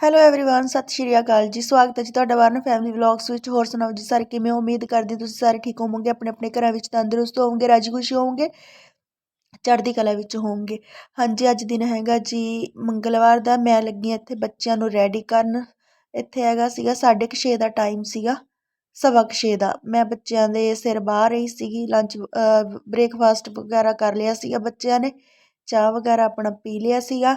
Hello everyone ਸਤਿ ਸ਼੍ਰੀ ਅਕਾਲ ਜੀ ਸਵਾਗਤ ਹੈ ਜੀ ਤੁਹਾਡਾ ਵਾਰਨ ਫੈਮਿਲੀ ਵਲੌਗਸ ਵਿੱਚ ਹੋਰ ਸੁਣਾਓ ਜੀ ਸਾਰੇ ਕਿਵੇਂ ਹੋ ਉਮੀਦ ਕਰਦੀ ਹਾਂ ਤੁਸੀਂ ਸਾਰੇ ਠੀਕ ਹੋਵੋਗੇ ਆਪਣੇ ਆਪਣੇ ਘਰਾਂ ਵਿੱਚ ਤੰਦਰੁਸਤ ਹੋਵੋਗੇ ਰਾਜੀ ਖੁਸ਼ੀ ਹੋਵੋਗੇ ਚੜ੍ਹਦੀ ਕਲਾ ਵਿੱਚ ਹੋਵੋਗੇ ਹਾਂਜੀ ਅੱਜ ਦਿਨ ਹੈਗਾ ਜੀ ਮੰਗਲਵਾਰ ਦਾ ਮੈਂ ਲੱਗੀ ਹਾਂ ਇੱਥੇ ਬੱਚਿਆਂ ਨੂੰ ਰੈਡੀ ਕਰਨ ਇੱਥੇ ਹੈਗਾ ਸੀਗਾ ਸਾਢੇ ਕੁ ਛੇ ਦਾ ਟਾਈਮ ਸੀਗਾ ਸਵਾ ਕੁ ਛੇ ਦਾ ਮੈਂ ਬੱਚਿਆਂ ਦੇ ਸਿਰ ਬਾਹ ਰਹੀ ਸੀਗੀ ਲੰਚ ਬ੍ਰੇਕਫਾਸਟ ਵਗੈਰਾ ਕਰ ਲਿਆ ਸੀਗਾ ਬੱਚਿਆਂ ਨੇ ਚਾਹ ਵਗੈਰਾ ਆਪਣਾ ਪੀ ਲਿਆ ਸੀਗਾ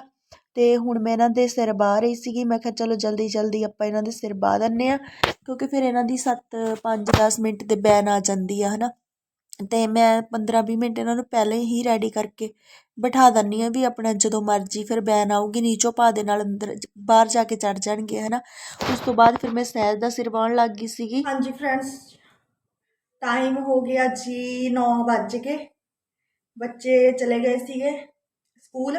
ਅਤੇ ਹੁਣ ਮੈਂ ਇਹਨਾਂ ਦੇ ਸਿਰ ਬਾਹ ਰਹੀ ਸੀਗੀ, ਮੈਂ ਕਿਹਾ ਚਲੋ ਜਲਦੀ ਜਲਦੀ ਆਪਾਂ ਇਹਨਾਂ ਦੇ ਸਿਰ ਬਾਹ ਦਿੰਦੇ ਹਾਂ, ਕਿਉਂਕਿ ਫਿਰ ਇਹਨਾਂ ਦੀ ਸੱਤ, ਪੰਜ, ਦਸ ਮਿੰਟ 'ਤੇ ਬੈਨ ਆ ਜਾਂਦੀ ਆ ਹੈ ਨਾ ਅਤੇ ਮੈਂ ਪੰਦਰਾਂ ਵੀਹ ਮਿੰਟ ਇਹਨਾਂ ਨੂੰ ਪਹਿਲਾਂ ਹੀ ਰੈਡੀ ਕਰਕੇ ਬਿਠਾ ਦਿੰਦੀ ਹਾਂ ਵੀ ਆਪਣਾ ਜਦੋਂ ਮਰਜ਼ੀ ਫਿਰ ਬੈਨ ਆਊਗੀ, ਨੀਚੋ ਪਾ ਦੇ ਨਾਲ ਅੰਦਰ, ਬਾਹਰ ਜਾ ਕੇ ਚੜ ਜਾਣਗੇ ਹੈ ਨਾ ਉਸ ਤੋਂ ਬਾਅਦ ਫਿਰ ਮੈਂ ਸਹਿਜ ਦਾ ਸਿਰ ਬਾਹਣ ਲੱਗ ਗਈ ਸੀਗੀ। ਹਾਂਜੀ ਫਰੈਂਡਸ ਟਾਈਮ ਹੋ ਗਿਆ ਜੀ 9 ਵੱਜ ਕੇ ਬੱਚੇ ਚਲੇ ਗਏ ਸੀਗੇ ਸਕੂਲ।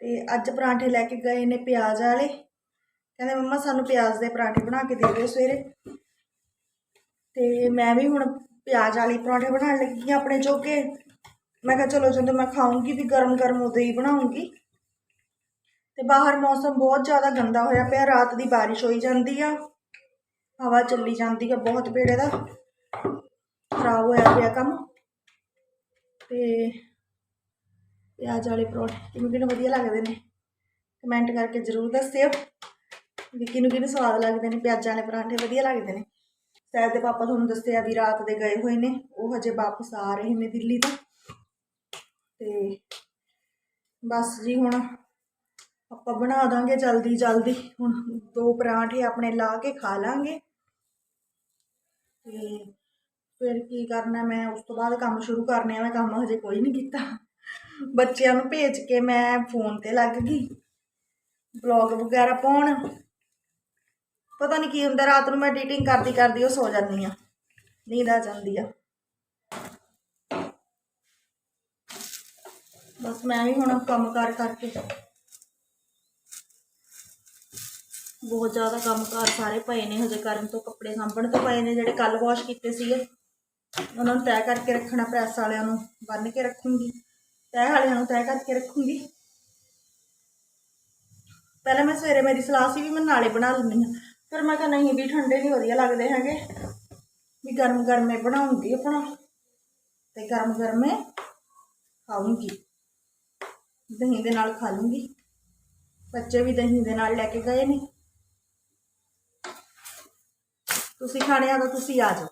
ਤੇ ਅੱਜ ਪਰਾਂਠੇ ਲੈ ਕੇ ਗਏ ਨੇ ਪਿਆਜ਼ ਵਾਲੇ। ਕਹਿੰਦੇ ਮੰਮਾ ਸਾਨੂੰ ਪਿਆਜ਼ ਦੇ ਪਰਾਂਠੇ ਬਣਾ ਕੇ ਦੇ ਦਿਓ ਸਵੇਰੇ। ਤੇ ਮੈਂ ਵੀ ਹੁਣ ਪਿਆਜ਼ ਵਾਲੀ ਪਰਾਂਠੇ ਬਣਾਉਣ ਲੱਗੀ ਹਾਂ ਆਪਣੇ ਜੋਗੇ। ਮੈਂ ਕਿਹਾ ਚਲੋ ਜਦੋਂ ਮੈਂ ਖਾਊਂਗੀ ਵੀ ਗਰਮ ਗਰਮ ਉਦੋਂ ਹੀ ਬਣਾਉਂਗੀ ਤੇ ਬਾਹਰ ਮੌਸਮ ਬਹੁਤ ਜ਼ਿਆਦਾ ਗੰਦਾ ਹੋਇਆ ਪਿਆ, ਰਾਤ ਦੀ ਬਾਰਿਸ਼ ਹੋਈ ਜਾਂਦੀ ਆ। ਹਵਾ ਚੱਲੀ ਜਾਂਦੀ ਆ ਬਹੁਤ ਪੇੜੇ ਦਾ ਖਰਾਬ ਹੋਇਆ ਪਿਆ ਕੰਮ। ਤੇ ਪਿਆਜ਼ ਵਾਲੇ ਪਰੌਂਠੇ। ਕਿਹਨੂੰ ਕਿਹਨੂੰ ਵਧੀਆ ਲੱਗਦੇ ਨੇ। ਕਮੈਂਟ ਕਰਕੇ ਜ਼ਰੂਰ ਦੱਸਿਓ ਵੀ ਕਿਹਨੂੰ ਕਿਹਨੂੰ ਸਵਾਦ ਲੱਗਦੇ ਨੇ। ਪਿਆਜ਼ਾਂ ਵਾਲੇ ਪਰਾਂਠੇ ਵਧੀਆ ਲੱਗਦੇ ਨੇ। ਸੈਦ ਦੇ ਪਾਪਾ ਤੁਹਾਨੂੰ ਦੱਸਿਆ ਵੀ ਰਾਤ ਦੇ ਗਏ ਹੋਏ ਨੇ। ਉਹ ਹਜੇ ਵਾਪਸ ਆ ਰਹੇ ਨੇ ਦਿੱਲੀ ਤੋਂ। ਤੇ ਬਸ ਜੀ ਹੁਣ ਆਪਾਂ ਬਣਾ ਦਾਂਗੇ ਜਲਦੀ ਜਲਦੀ। ਹੁਣ ਦੋ ਪਰਾਂਠੇ ਆਪਣੇ ਲਾ ਕੇ ਖਾ ਲਾਂਗੇ। ਤੇ ਫਿਰ ਕੀ ਕਰਨਾ ਮੈਂ, ਉਸ ਤੋਂ ਬਾਅਦ ਕੰਮ ਸ਼ੁਰੂ ਕਰਨੇ ਆ। ਮੈਂ ਕੰਮ ਹਜੇ ਕੋਈ ਨਹੀਂ ਕੀਤਾ। ਬੱਚਿਆਂ ਨੂੰ ਭੇਜ ਕੇ ਮੈਂ ਫੋਨ ਤੇ ਲੱਗ ਗਈ ਬਲੌਗ ਵਗੈਰਾ ਪਾਉਣ। ਪਤਾ ਨਹੀਂ ਕੀ ਹੁੰਦਾ, ਰਾਤ ਨੂੰ ਮੈਂ ਐਡੀਟਿੰਗ ਕਰਦੀ ਕਰਦੀ ਉਹ ਸੋ ਜਾਂਦੀ ਆ ਨੀਂਦ ਆ ਜਾਂਦੀ ਆ। ਬਸ ਮੈਂ ਵੀ ਹੁਣ ਕੰਮ ਕਰ ਕਰਕੇ। ਬਹੁਤ ਜ਼ਿਆਦਾ ਕੰਮ ਕੰਮਕਾਰ ਸਾਰੇ ਪਏ ਨੇ, ਹਜੇ ਕਰਨ ਤੋਂ ਕੱਪੜੇ ਸਾਂਭਣ ਤੋਂ ਪਏ ਨੇ, ਜਿਹੜੇ ਕੱਲ ਵਾਸ਼ ਕੀਤੇ ਸੀਗੇ। ਉਹਨਾਂ ਨੂੰ ਤੈਅ ਕਰਕੇ ਰੱਖਣਾ, ਪ੍ਰੈਸ ਵਾਲਿਆਂ ਨੂੰ ਬੰਨ ਕੇ ਰੱਖੂੰਗੀ। ਤੈਅ ਵਾਲਿਆਂ ਨੂੰ ਤੈਅ ਕਰਕੇ ਰੱਖੂੰਗੀ। ਪਹਿਲਾਂ ਮੈਂ ਸਵੇਰੇ ਮੇਰੀ ਸਲਾਹ ਸੀ ਵੀ ਮੈਂ ਨਾਲੇ ਬਣਾ ਲੈਂਦੀ ਹਾਂ। ਫਿਰ ਮੈਂ ਕਿਹਾ ਨਹੀਂ ਵੀ ਠੰਡੇ ਨਹੀਂ ਵਧੀਆ ਲੱਗਦੇ ਹੈਗੇ। ਵੀ ਗਰਮ ਗਰਮੇ ਬਣਾਉਂਗੀ ਆਪਣਾ। ਤੇ ਗਰਮ ਗਰਮੇ ਖਾਊਂਗੀ। ਦਹੀਂ ਦੇ ਨਾਲ ਖਾ ਲੂੰਗੀ। ਬੱਚੇ ਵੀ ਦਹੀਂ ਦੇ ਨਾਲ ਲੈ ਕੇ ਗਏ ਨੇ। ਤੁਸੀਂ ਖਾਣੇ ਆ ਤਾਂ ਤੁਸੀਂ ਆ ਜਾਓ।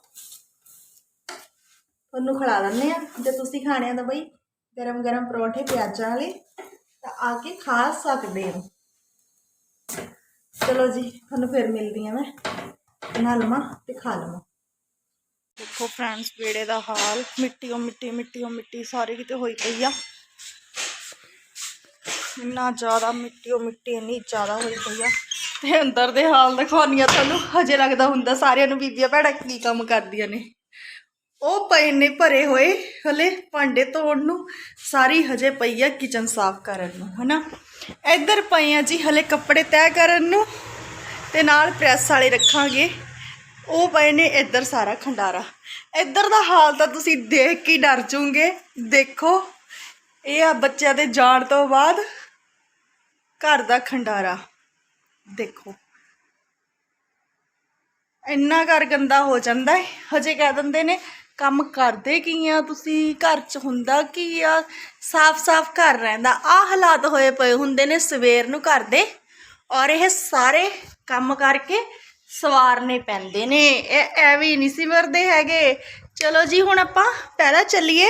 ਤੁਹਾਨੂੰ ਖਿਲਾ ਲੈਂਦੇ ਆ। ਜੇ ਤੁਸੀਂ ਖਾਣੇ ਆ ਤਾਂ ਬਈ ਗਰਮ ਗਰਮ ਪਰੌਂਠੇ, ਪਿਆਜ਼ਾਂ ਵਾਲੇ, ਤਾਂ ਆ ਕੇ ਖਾ ਸਕਦੇ ਹੋ। ਚਲੋ ਜੀ, ਤੁਹਾਨੂੰ ਫਿਰ ਮਿਲਦੀ ਆ ਮੈਂ। ਬਣਾ ਲਵਾਂ ਤੇ ਖਾ ਲਵਾਂ। ਦੇਖੋ ਫਰੈਂਡਸ ਵੇੜੇ ਦਾ ਹਾਲ ਮਿੱਟੀ ਮਿੱਟੀਓ, ਮਿੱਟੀ ਮਿੱਟੀ ਮਿੱਟੀਓ, ਮਿੱਟੀ, ਸਾਰੇ ਕਿਤੇ ਹੋਈ ਪਈ ਆ। ਇੰਨਾ ਜ਼ਿਆਦਾ ਮਿੱਟੀ ਮਿੱਟੀਓ, ਮਿੱਟੀ ਇੰਨੀ ਜ਼ਿਆਦਾ ਹੋਈ ਪਈ ਆ। ਤੇ ਅੰਦਰ ਦੇ ਹਾਲ ਦਿਖਾਉਣੀ ਆ ਤੁਹਾਨੂੰ। ਹਜੇ ਲੱਗਦਾ ਹੁੰਦਾ ਸਾਰਿਆਂ ਨੂੰ ਬੀਬੀਆਂ, ਭੈਣਾਂ ਕੀ ਕੰਮ ਕਰਦੀਆਂ ਨੇ। ਉਹ ਪਏ ਨੇ ਭਰੇ ਹੋਏ, ਹਲੇ ਭਾਂਡੇ ਧੋਣ ਨੂੰ ਸਾਰੀ ਹਜੇ ਪਈ ਆ ਕਿਚਨ ਸਾਫ਼ ਕਰਨ ਨੂੰ, ਹਨਾ? ਇੱਧਰ ਪਏ ਆ ਜੀ, ਹਲੇ ਕੱਪੜੇ ਤੈਅ ਕਰਨ ਨੂੰ ਤੇ ਨਾਲ ਪ੍ਰੈਸ ਵਾਲੇ ਰੱਖਾਂਗੇ। ਉਹ ਪਏ ਨੇ ਇੱਧਰ ਸਾਰਾ ਖੰਡਾਰਾ। ਇੱਧਰ ਦਾ ਹਾਲ ਤਾਂ ਤੁਸੀਂ ਦੇਖ ਕੇ ਡਰ ਜਾਓਗੇ ਦੇਖੋ, ਇਹ ਆ ਬੱਚਿਆਂ ਦੇ ਜਾਣ ਤੋਂ ਬਾਅਦ ਘਰ ਦਾ ਖੰਡਾਰਾ। ਦੇਖੋ। ਇੰਨਾ ਘਰ ਗੰਦਾ ਹੋ ਜਾਂਦਾ ਹੈ, ਹਜੇ ਕਹਿ ਦਿੰਦੇ ਨੇ ਕੰਮ ਕਰਦੇ ਕੀ ਆ? ਤੁਸੀਂ ਘਰ 'ਚ ਹੁੰਦਾ ਕੀ ਆ? ਸਾਫ਼-ਸਾਫ਼ ਘਰ ਰਹਿੰਦਾ। ਆ ਹਾਲਾਤ ਹੋਏ ਪਏ ਹੁੰਦੇ ਨੇ ਸਵੇਰ ਨੂੰ ਘਰ ਦੇ। ਔਰ ਇਹ ਸਾਰੇ ਕੰਮ ਕਰਕੇ ਸਵਾਰਨੇ ਪੈਂਦੇ ਨੇ। ਇਹ ਐਵੇਂ ਨਹੀਂ ਸਿਮਰਦੇ ਹੈਗੇ। ਚਲੋ ਜੀ, ਹੁਣ ਆਪਾਂ ਪਹਿਲਾਂ ਚੱਲੀਏ।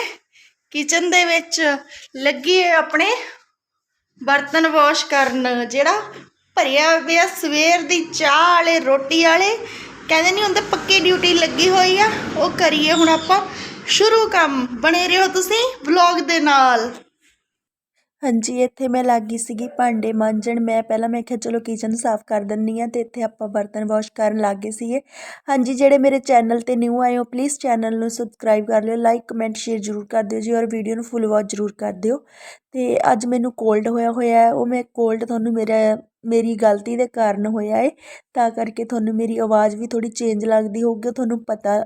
ਕਿਚਨ ਦੇ ਵਿੱਚ ਲੱਗੀਏ ਆਪਣੇ ਬਰਤਨ ਵਾਸ਼ ਕਰਨ, ਜਿਹੜਾ ਭਰਿਆ ਪਿਆ ਸਵੇਰ ਦੀ ਚਾਹ ਵਾਲੇ, ਰੋਟੀ ਵਾਲੇ। ਕਹਿੰਦੇ ਨਹੀਂ ਹੁੰਦੇ ਪੱਕੀ ਡਿਊਟੀ ਲੱਗੀ ਹੋਈ ਆ, ਉਹ ਕਰੀਏ ਹੁਣ ਆਪਾਂ। ਸ਼ੁਰੂ ਕੰਮ, ਬਣੇ ਰਹੋ ਤੁਸੀਂ ਵਲੌਗ ਦੇ ਨਾਲ। ਹਾਂਜੀ, ਇੱਥੇ ਮੈਂ ਲੱਗ ਗਈ ਸੀਗੀ ਭਾਂਡੇ ਮਾਂਜਣ। ਮੈਂ ਪਹਿਲਾਂ ਮੈਂ ਕਿਹਾ, ਚਲੋ ਕਿਚਨ ਸਾਫ਼ ਕਰ ਦਿੰਦੀ ਹਾਂ ਅਤੇ ਇੱਥੇ ਆਪਾਂ ਬਰਤਨ ਵਾਸ਼ ਕਰਨ ਲੱਗ ਗਏ ਸੀਗੇ। ਹਾਂਜੀ, ਜਿਹੜੇ ਮੇਰੇ ਚੈਨਲ ਤੇ ਨਿਊ ਆਏ ਹੋ ਪਲੀਜ਼ ਚੈਨਲ ਨੂੰ ਸਬਸਕ੍ਰਾਈਬ ਕਰ ਲਿਓ ਲਾਈਕ ਕਮੈਂਟ ਸ਼ੇਅਰ ਜ਼ਰੂਰ ਕਰ ਦਿਓ ਜੀ ਔਰ ਵੀਡੀਓ ਨੂੰ ਫੁੱਲ ਵਾਚ ਜ਼ਰੂਰ ਕਰ ਦਿਓ। ਅਤੇ ਅੱਜ ਮੈਨੂੰ ਕੋਲਡ ਹੋਇਆ ਹੋਇਆ ਉਹ ਮੈਂ ਕੋਲਡ ਤੁਹਾਨੂੰ ਮੇਰਾ, ਮੇਰੀ ਗਲਤੀ ਦੇ ਕਾਰਨ ਹੋਇਆ ਹੈ ਤਾਂ ਕਰਕੇ ਤੁਹਾਨੂੰ ਮੇਰੀ ਆਵਾਜ਼ ਵੀ ਥੋੜ੍ਹੀ ਚੇਂਜ ਲੱਗਦੀ ਹੋਊਗੀ ਤੁਹਾਨੂੰ ਪਤਾ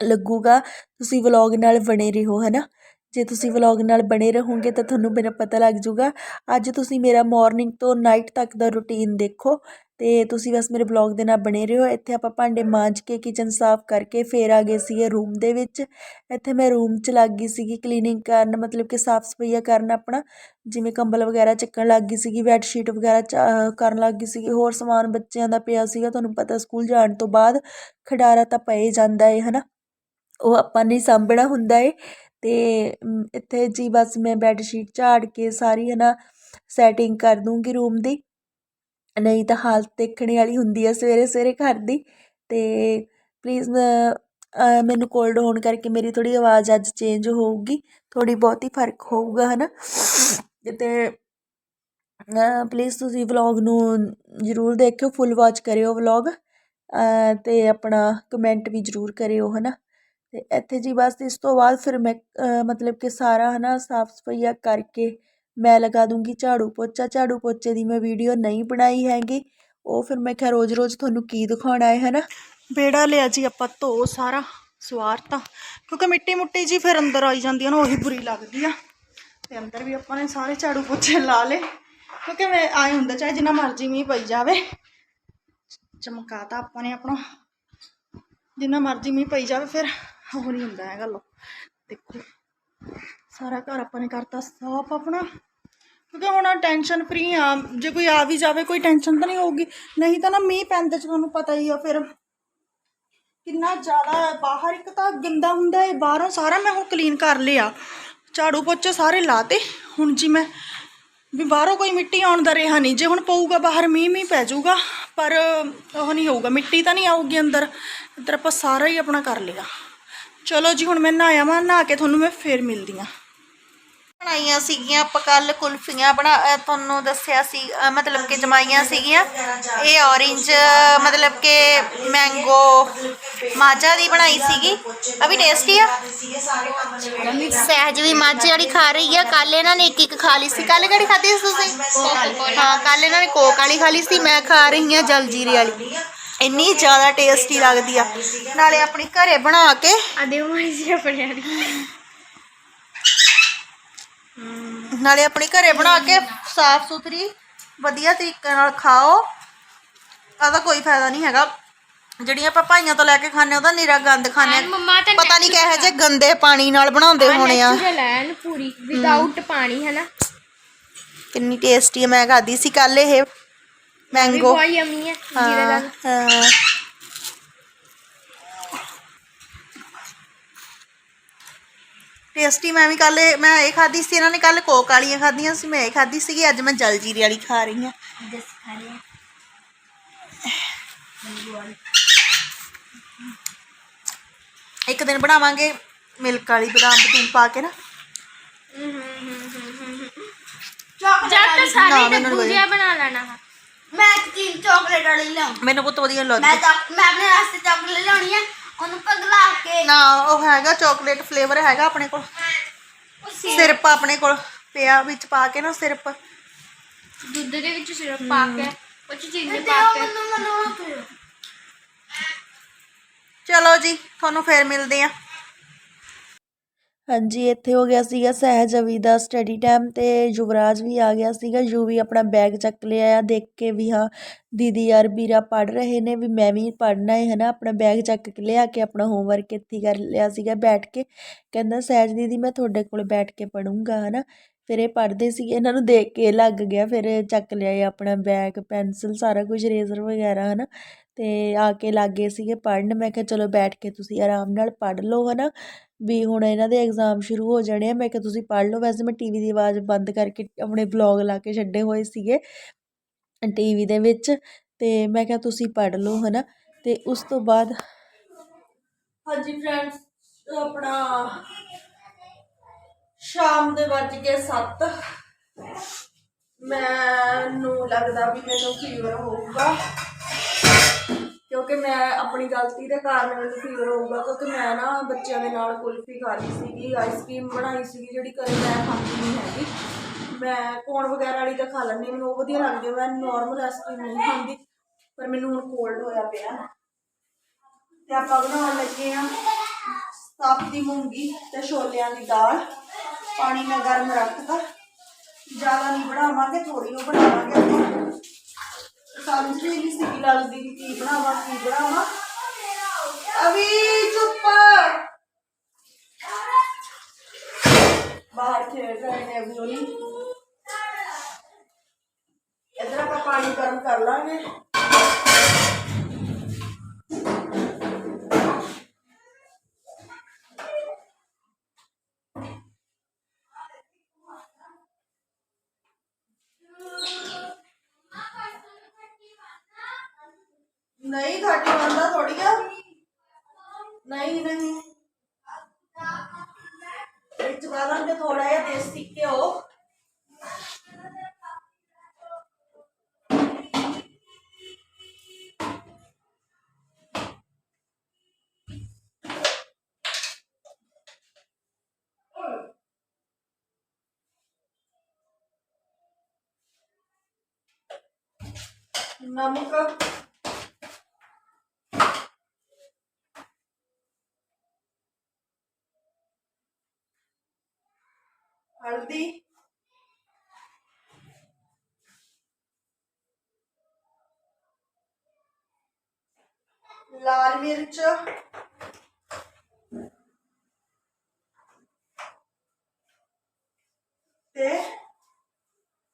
ਲੱਗੂਗਾ। ਤੁਸੀਂ ਵਲੌਗ ਨਾਲ ਬਣੇ ਰਹੋ ਹੈ ਨਾ ਜੇ ਤੁਸੀਂ ਵਲੌਗ ਨਾਲ ਬਣੇ ਰਹੋਗੇ ਤਾਂ ਤੁਹਾਨੂੰ ਮੇਰਾ ਪਤਾ ਲੱਗ ਜਾਊਗਾ। ਅੱਜ ਤੁਸੀਂ ਮੇਰਾ ਮਾਰਨਿੰਗ ਤੋਂ ਨਾਈਟ ਤੱਕ ਦਾ ਰੁਟੀਨ ਦੇਖੋ ਤੇ ਤੁਸੀਂ ਬਸ ਮੇਰੇ ਵਲੌਗ ਦੇ ਨਾਲ ਬਣੇ ਰਹੋ। ਇੱਥੇ ਆਪਾਂ ਭਾਂਡੇ ਮਾਂਜ ਕੇ ਕਿਚਨ ਸਾਫ਼ ਕਰਕੇ ਫੇਰ ਆ ਗਏ ਸੀਗੇ ਰੂਮ ਦੇ ਵਿੱਚ। ਇੱਥੇ ਮੈਂ ਰੂਮ 'ਚ ਲੱਗ ਗਈ ਸੀਗੀ ਕਲੀਨਿੰਗ ਕਰਨ, ਮਤਲਬ ਕਿ ਸਾਫ਼ ਸਫਾਈਆ ਕਰਨ ਆਪਣਾ। ਜਿਵੇਂ ਕੰਬਲ ਵਗੈਰਾ ਚੱਕਣ ਲੱਗ ਗਈ ਸੀਗੀ ਬੈੱਡ ਸ਼ੀਟ ਵਗੈਰਾ ਚ- ਕਰਨ ਲੱਗ ਗਈ ਸੀਗੀ। ਹੋਰ ਸਮਾਨ ਬੱਚਿਆਂ ਦਾ ਪਿਆ ਸੀਗਾ, ਤੁਹਾਨੂੰ ਪਤਾ ਸਕੂਲ ਜਾਣ ਤੋਂ ਬਾਅਦ ਖਿਡਾਰਾ ਤਾਂ ਪਏ ਜਾਂਦਾ ਏ, ਹਨਾ? ਉਹ ਆਪਾਂ ਨੇ ਸਾਂਭਣਾ ਹੁੰਦਾ ਏ। ਅਤੇ ਇੱਥੇ ਜੀ ਬਸ ਮੈਂ ਬੈੱਡ ਸ਼ੀਟ ਝਾੜ ਕੇ ਸਾਰੀ ਹੈ ਨਾ ਸੈਟਿੰਗ ਕਰ ਦੂੰਗੀ ਰੂਮ ਦੀ। ਨਹੀਂ ਤਾਂ ਹਾਲਤ ਦੇਖਣੇ ਵਾਲੀ ਹੁੰਦੀ ਹੈ ਸਵੇਰੇ ਸਵੇਰੇ ਘਰ ਦੀ ਅਤੇ ਪਲੀਜ਼ ਮੈਨੂੰ ਕੋਲਡ ਹੋਣ ਕਰਕੇ ਮੇਰੀ ਥੋੜ੍ਹੀ ਆਵਾਜ਼ ਅੱਜ ਚੇਂਜ ਹੋਊਗੀ ਥੋੜੀ ਬਹੁਤੀ ਫ਼ਰਕ ਹੋਊਗਾ ਹੈ ਨਾ ਅਤੇ ਪਲੀਜ਼ ਤੁਸੀਂ ਵਲੌਗ ਨੂੰ ਜ਼ਰੂਰ ਦੇਖਿਓ ਫੁੱਲ ਵਾਚ ਕਰਿਓ ਵਲੌਗ ਅਤੇ ਆਪਣਾ ਕਮੈਂਟ ਵੀ ਜ਼ਰੂਰ ਕਰਿਓ ਹੈ ਨਾ ਅਤੇ ਇੱਥੇ ਜੀ ਬਸ ਇਸ ਤੋਂ ਬਾਅਦ ਫਿਰ ਮੈਂ ਮਤਲਬ ਕਿ ਸਾਰਾ ਹੈ ਨਾ ਸਾਫ਼ ਸਫਾਈਆ ਕਰਕੇ ਮੈਂ ਲਗਾ ਦੂੰਗੀ ਝਾੜੂ ਪੋਚਾ। ਝਾੜੂ ਪੋਚੇ ਦੀ ਮੈਂ ਵੀਡੀਓ ਨਹੀਂ ਬਣਾਈ ਹੈਗੀ। ਉਹ ਫਿਰ ਮੈਂ ਕਿਹਾ ਰੋਜ਼ ਰੋਜ਼ ਤੁਹਾਨੂੰ ਕੀ ਦਿਖਾਉਣਾ ਹੈ ਨਾ ਬੇੜਾ ਲਿਆ ਜੀ ਆਪਾਂ ਧੋ ਸਾਰਾ ਸਵਾਰਤਾ ਕਿਉਂਕਿ ਮਿੱਟੀ ਮੁੱਟੀ ਜੀ ਫਿਰ ਅੰਦਰ ਆਈ ਜਾਂਦੀ ਆ ਨਾ, ਉਹੀ ਬੁਰੀ ਲੱਗਦੀ ਆ। ਤੇ ਅੰਦਰ ਵੀ ਆਪਾਂ ਨੇ ਸਾਰੇ ਝਾੜੂ ਪੋਚੇ ਲਾ ਲਏ। ਕਿਉਂਕਿ ਮੈਂ ਆਏ ਹੁੰਦਾ ਚਾਹੇ ਜਿੰਨਾ ਮਰਜ਼ੀ ਮੀਂਹ ਪਈ ਜਾਵੇ। ਚਮਕਾਤਾ ਆਪਾਂ ਨੇ ਆਪਣਾ। ਜਿੰਨਾ ਮਰਜ਼ੀ ਮੀਂਹ ਪਈ ਜਾਵੇ ਫਿਰ ਉਹ ਨਹੀਂ ਹੁੰਦਾ ਹੈਗਾ ਲੋ ਦੇਖੋ, ਸਾਰਾ ਘਰ ਆਪਾਂ ਨੇ ਕਰਤਾ ਸਾਫ਼ ਆਪਣਾ। ਕਿਉਂਕਿ ਹੁਣ ਟੈਨਸ਼ਨ ਫਰੀ ਆ। ਜੇ ਕੋਈ ਆ ਵੀ ਜਾਵੇ, ਕੋਈ ਟੈਨਸ਼ਨ ਤਾਂ ਨਹੀਂ ਹੋਊਗੀ। ਨਹੀਂ ਤਾਂ ਨਾ ਮੀਂਹ ਪੈਂਦੇ ਚ ਤੁਹਾਨੂੰ ਪਤਾ ਹੀ ਆ ਫਿਰ। ਕਿੰਨਾ ਜ਼ਿਆਦਾ ਬਾਹਰ ਇੱਕ ਤਾਂ ਗੰਦਾ ਹੁੰਦਾ ਹੈ ਬਾਹਰੋਂ ਸਾਰਾ ਮੈਂ ਹੁਣ ਕਲੀਨ ਕਰ ਲਿਆ। ਝਾੜੂ ਪੋਚੇ ਸਾਰੇ ਲਾਤੇ। ਹੁਣ ਜੀ ਮੈਂ ਵੀ ਬਾਹਰੋਂ ਕੋਈ ਮਿੱਟੀ ਆਉਣ ਦਾ ਰਿਹਾ ਨਹੀਂ ਜੇ ਹੁਣ ਪਊਗਾ ਬਾਹਰ ਮੀਂਹ ਮੀਂਹ ਪੈ ਜਾਊਗਾ। ਪਰ ਉਹ ਨਹੀਂ ਹੋਊਗਾ। ਮਿੱਟੀ ਤਾਂ ਨਹੀਂ ਆਊਗੀ ਅੰਦਰ। ਇੱਧਰ ਆਪਾਂ ਸਾਰਾ ਹੀ ਆਪਣਾ ਕਰ ਲਿਆ। ਚਲੋ ਜੀ ਹੁਣ ਮੈਂ ਨਹਾਇਆ ਵਾਂ ਨਹਾ ਕੇ ਤੁਹਾਨੂੰ ਮੈਂ ਫੇਰ ਮਿਲਦੀ ਹਾਂ ਬਣਾਈਆਂ ਸੀਗੀਆਂ ਆਪਾਂ ਕੱਲ ਕੁਲਫੀਆਂ ਬਣਾ ਤੁਹਾਨੂੰ ਦੱਸਿਆ ਸੀ ਮਤਲਬ ਕਿ ਜਮਾਈਆਂ ਸੀਗੀਆਂ। ਇਹ ਔਰੇਂਜ ਮਤਲਬ ਕਿ ਮੈਂਗੋ ਮਾਜਾ ਦੀ ਬਣਾਈ ਸੀਗੀ। ਅਭੀ ਟੇਸਟੀ ਆ। ਸਹਿਜ ਵੀ ਮਾਝੇ ਵਾਲੀ ਖਾ ਰਹੀ ਆ। ਕੱਲ ਇਹਨਾਂ ਨੇ ਇੱਕ ਇੱਕ ਖਾ ਲਈ ਸੀ। ਕੱਲ ਕਿਹੜੀ ਖਾਧੀ ਸੀ ਤੁਸੀਂ? ਹਾਂ ਕੱਲ ਇਹਨਾਂ ਨੇ ਕੋਕ ਵਾਲੀ ਖਾ ਲਈ ਸੀ। ਮੈਂ ਖਾ ਰਹੀ ਆ ਜਲਜੀਰੇ ਵਾਲੀ। ਇੰਨੀ ਜ਼ਿਆਦਾ ਟੇਸਟੀ ਲੱਗਦੀ ਆ। ਨਾਲੇ ਆਪਣੀ ਘਰੇ ਬਣਾ ਕੇ। ਅਦੇ ਮਾਜੀ ਆਪਣੇ ਵਾਲੀ। ਨਾਲੇ ਆਪਣੀ ਘਰੇ ਬਣਾ ਕੇ ਸਾਫ਼ ਸੁਥਰੀ ਵਧੀਆ ਤਰੀਕੇ ਨਾਲ ਖਾਓ। ਆਦਾ ਕੋਈ ਫਾਇਦਾ ਨਹੀਂ ਹੈਗਾ। ਜਿਹੜੀਆਂ ਆਪਾਂ ਭਾਈਆਂ ਤੋਂ ਲੈ ਕੇ ਖਾਣੇ ਉਹਦਾ ਨੀਰਾ ਗੰਦ ਖਾਣੇ ਐਨ ਮੰਮਾ ਤਾਂ ਪਤਾ ਨਹੀਂ ਕਿਹੋ ਜਿਹੇ ਗੰਦੇ ਪਾਣੀ ਨਾਲ ਬਣਾਉਂਦੇ ਹੋਣੇ ਆ। ਨੈਚੁਰਲ ਹੈ ਐਨ ਪੂਰੀ ਵਿਦਆਊਟ ਪਾਣੀ ਹੈ ਨਾ ਕਿੰਨੀ ਟੇਸਟੀ ਆ ਮੈਂ ਖਾਦੀ ਸੀ ਕੱਲ ਇਹ। ਵੀ ਮੈਂਗੋ ਬਹੁਤ ਯਮੀ ਹੈ ਜੀਰੇ ਹਾਂ ਦਾ ਹਾਂ ਟੇਸਟੀ ਮੈਂ ਵੀ ਕੱਲ ਮੈਂ ਇਹ ਖਾਦੀ ਸੀ ਇਹਨਾਂ ਨੇ ਕੱਲ ਕੋਕ ਵਾਲੀਆਂ ਖਾਧੀਆਂ ਸੀ ਮੈਂ ਇਹ ਖਾਦੀ ਸੀਗੀ ਅੱਜ ਮੈਂ ਜਲਜੀਰੇ ਵਾਲੀ ਖਾ ਰਹੀ ਹਾਂ। ਇੱਕ ਦਿਨ ਬਣਾਵਾਂਗੇ ਮਿਲਕ ਵਾਲੀ ਬਦਾਮ ਬਦੂਮ ਪਾ ਕੇ ਨਾ। ਜਦ ਨਾ, ਸਾਰੀ ਮੈਨੂੰ ਡੱਬੂ ਜਿਹਾ ਬਣਾ ਲੈਣਾ। ਵਾ ਮੈਂ ਚਾਕਲੇਟ ਵਾਲੀ ਲਿਆਉਂ। ਮੈਨੂੰ ਬਹੁਤ ਵਧੀਆ ਮੈਂ ਲੱਗਦੀ ਚਾਕ ਮੈਂ ਆਪਣੇ ਵਾਸਤੇ ਚਾਕਲੇਟ ਲਿਆਉਣੀ ਆ ਉਹਨੂੰ ਪਗਲਾ ਕੇ। ਨਾ ਉਹ ਹੈਗਾ ਚਾਕਲੇਟ ਫਲੇਵਰ ਹੈਗਾ ਆਪਣੇ ਕੋਲ। ਸਿਰਪ। ਆਪਣੇ ਕੋਲ ਪਿਆ ਵਿੱਚ ਪਾ ਕੇ ਨਾ ਸਿਰਪ। ਦੁੱਧ ਦੇ ਵਿੱਚ ਸਿਰਪ ਪਾ ਕੇ ਉਹ ਚ ਚੀਨੀ ਤੇ ਪਾ ਉਹ ਕੇ। ਮੈਨੂੰ। ਚਲੋ ਜੀ ਤੁਹਾਨੂੰ ਫੇਰ ਮਿਲਦੇ ਆ। ਹਾਂਜੀ, ਇੱਥੇ ਹੋ ਗਿਆ ਸੀਗਾ ਸਹਿਜ ਅਵੀ ਦਾ ਸਟੱਡੀ ਟਾਈਮ ਤੇ ਯੁਵਰਾਜ ਵੀ ਆ ਗਿਆ ਸੀਗਾ। ਯੂ ਵੀ ਆਪਣਾ ਬੈਗ ਚੱਕ ਲਿਆ ਆ, ਦੇਖ ਕੇ ਵੀ ਹਾਂ, ਦੀਦੀ ਯਾਰ ਵੀਰਾ ਪੜ ਰਹੇ ਨੇ ਵੀ ਮੈਂ ਵੀ ਪੜਨਾ ਹੈ ਹਨਾ? ਆਪਣਾ ਬੈਗ ਚੱਕ ਕੇ ਲਿਆ ਕੇ, ਆਪਣਾ ਹੋਮਵਰਕ ਇੱਥੇ ਕਰ ਲਿਆ ਸੀਗਾ ਬੈਠ ਕੇ। ਕਹਿੰਦਾ, ਸਹਿਜ ਦੀਦੀ, ਮੈਂ ਤੁਹਾਡੇ ਕੋਲ ਬੈਠ ਕੇ ਪੜੂੰਗਾ ਹਨਾ? ਫਿਰ ਇਹ ਪੜ੍ਹਦੇ ਸੀ ਇਹਨਾਂ ਨੂੰ ਦੇਖ ਕੇ ਲੱਗ ਗਿਆ, ਫਿਰ ਚੱਕ ਲਿਆ ਇਹ ਆਪਣਾ ਬੈਗ ਪੈਨਸਲ ਸਾਰਾ ਕੁਝ ਰੇਜ਼ਰ ਵਗੈਰਾ, ਹਨਾ? ਅਤੇ ਆ ਕੇ ਲਾਗੇ ਸੀਗੇ ਪੜ੍ਹਨ, ਮੈਂ ਕਿਹਾ ਚਲੋ ਬੈਠ ਕੇ ਤੁਸੀਂ ਆਰਾਮ ਨਾਲ ਪੜ੍ਹ ਲਓ ਹੈ ਨਾ ਵੀ ਹੁਣ ਇਹਨਾਂ ਦੇ ਐਗਜ਼ਾਮ ਸ਼ੁਰੂ ਹੋ ਜਾਣੇ ਆ, ਮੈਂ ਕਿਹਾ ਤੁਸੀਂ ਪੜ੍ਹ ਲਓ। ਵੈਸੇ ਮੈਂ ਟੀ ਵੀ ਦੀ ਆਵਾਜ਼ ਬੰਦ ਕਰਕੇ ਆਪਣੇ ਵਲੋਗ ਲਾ ਕੇ ਛੱਡੇ ਹੋਏ ਸੀਗੇ ਟੀ ਵੀ ਦੇ ਵਿੱਚ। ਅਤੇ ਮੈਂ ਕਿਹਾ ਤੁਸੀਂ ਪੜ੍ਹ ਲਓ ਨਾ ਅਤੇ ਉਸ ਤੋਂ ਬਾਅਦ ਹਾਂਜੀ ਫਰੈਂਡਸ ਆਪਣਾ ਸ਼ਾਮ ਦੇ ਵੱਜ ਕੇ 7 ਮੈਨੂੰ ਲੱਗਦਾ ਵੀ ਮੈਨੂੰ ਫੀਵਰ ਹੋਊਗਾ। ਕਿਉਂਕਿ ਮੈਂ ਆਪਣੀ ਗਲਤੀ ਦੇ ਕਾਰਨ ਮੈਨੂੰ ਫੀਵਰ ਹੋਊਗਾ, ਕਿਉਂਕਿ ਮੈਂ ਨਾ ਬੱਚਿਆਂ ਦੇ ਨਾਲ ਕੁਲਫੀ ਖਾ ਲਈ ਸੀਗੀ ਆਈਸਕ੍ਰੀਮ ਬਣਾਈ ਸੀਗੀ ਜਿਹੜੀ ਘਰੇ ਮੈਂ ਖਾਂਦੀ ਨਹੀਂ ਹੈਗੀ। ਮੈਂ ਕੋਨ ਵਗੈਰਾ ਵਾਲੀ ਤਾਂ ਖਾ ਲੈਂਦੀ ਮੈਨੂੰ ਉਹ ਵਧੀਆ ਲੱਗਦੀ ਹੈ ਮੈਂ ਨੋਰਮਲ ਆਈਸਕ੍ਰੀਮ ਨਹੀਂ ਖਾਂਦੀ, ਪਰ ਮੈਨੂੰ ਹੁਣ ਕੋਲਡ ਹੋਇਆ ਪਿਆ। ਤੇ ਆਪਾਂ ਬਣਾਉਣ ਲੱਗੇ ਆ ਦੀ ਮੂੰਗੀ ਤੇ ਛੋਲਿਆਂ ਦੀ ਦਾਲ। ਪਾਣੀ ਮੈਂ ਗਰਮ ਰੱਖਤਾ। ਜ਼ਿਆਦਾ ਨਹੀਂ ਬਣਾਵਾਂਗੇ ਥੋੜੀ ਉਹ ਬਣਾਵਾਂਗੇ ਆਪਾਂ। ਸਮਝ ਵੀ ਨਹੀਂ ਸੀ ਲੱਗਦੀ ਕਿ ਕੀ ਬਣਾਵਾਂ ਕੀ ਬਣਾਵਾਂ ਅਭੀ ਚੁੱਪ ਬਾਹਰ ਖੇਡ ਰਹੇ ਨੇ ਅਭੀ ਹੋਣੀ ਇਧਰ ਆਪਾਂ ਪਾਣੀ ਗਰਮ ਕਰ ਲਾਂਗੇ ਨਹੀਂ ਤੁਹਾਡੀ ਬੰਦਾ ਥੋੜੀ ਆ ਨਹੀਂ ਨਹੀਂ ਵਿੱਚ ਪਾ ਦਾਂਗੇ ਥੋੜਾ ਜਿਹਾ ਦੇਸੀ ਘਿਓ ਹਲਦੀ। ਲਾਲ ਮਿਰਚ। ਤੇ